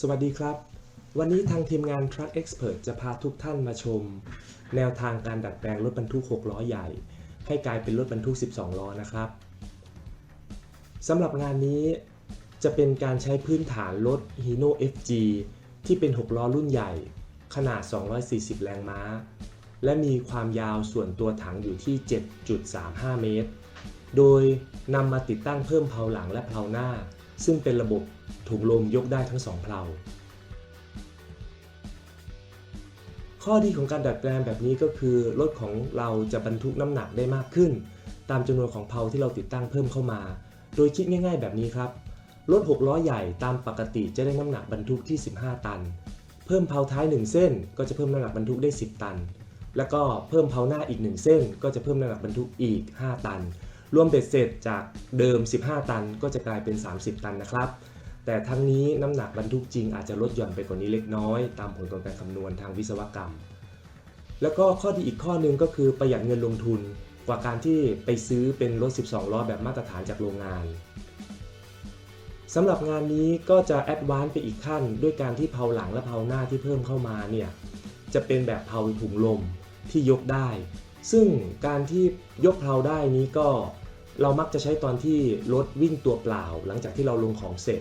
สวัสดีครับ วันนี้ทางทีมงาน Truck Expert จะพาทุกท่านมาชม แนวทางการดัดแปลงรถบรรทุก 6 ล้อใหญ่ ให้กลายเป็นรถบรรทุก 12 ล้อนะครับสำหรับงานนี้จะเป็นการใช้พื้นฐานรถ Hino FG ที่เป็น 6 ล้อรุ่นใหญ่ ขนาด 240 แรงม้า และมีความยาวส่วนตัวถังอยู่ที่ 7.35 เมตร โดยนำมาติดตั้งเพิ่มเพลาหลังและเพลาหน้า ซึ่งเป็นระบบถุงลมยกได้ทั้งสองเพลาข้อดีของการดัดแปลงแบบนี้ก็คือรถของเราจะบรรทุกน้ำหนักได้มากขึ้น ตามจำนวนของเพลาที่เราติดตั้งเพิ่มเข้ามา โดยคิดง่ายๆแบบนี้ครับรถ6ล้อใหญ่ตามปกติจะได้น้ำหนักบรรทุกที่ 15 ตัน เพิ่มเพลาท้าย 1 เส้น ก็จะเพิ่มน้ำหนักบรรทุกได้ 10 ตัน แล้วก็เพิ่มเพลาหน้าอีก 1 เส้น ก็จะเพิ่มน้ำหนักบรรทุกอีก 5 ตัน รวมเบ็ดเสร็จจากเดิม 15 ตันก็จะกลายเป็น 30 ตันนะครับ แต่ทั้งนี้น้ำหนักบรรทุกจริงอาจจะลดหย่อนไปกว่านี้เล็กน้อย ตามผลของการคำนวณทางวิศวกรรม แล้วก็ข้อดีอีกข้อหนึ่งก็คือประหยัดเงินลงทุนกว่าการที่ไปซื้อเป็นรถ 12 ล้อแบบมาตรฐานจากโรงงานสำหรับงานนี้ก็จะแอดวานซ์ไปอีกขั้น ด้วยการที่เพลาหลังและเพลาหน้าที่เพิ่มเข้ามาเนี่ยจะเป็นแบบเพลาถุงลมที่ยกได้ ซึ่งการที่ยกเพลาได้นี้ก็เรามักจะใช้ตอนที่รถวิ่งตัวเปล่า หลังจากที่เราลงของเสร็จ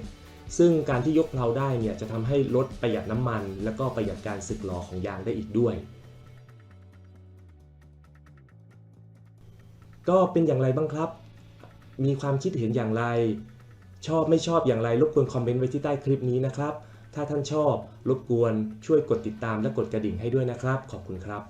ซึ่งการที่ยกเพลาได้เนี่ยจะทำให้รถประหยัดน้ำมัน และก็ประหยัดการสึกหรอของยางได้อีกด้วย ก็เป็นอย่างไรบ้างครับ มีความคิดเห็นอย่างไร ชอบไม่ชอบอย่างไรรบกวนคอมเมนต์ไว้ที่ใต้คลิปนี้นะครับ ถ้าท่านชอบรบกวนช่วยกดติดตามและกดกระดิ่งให้ด้วยนะครับ ขอบคุณครับ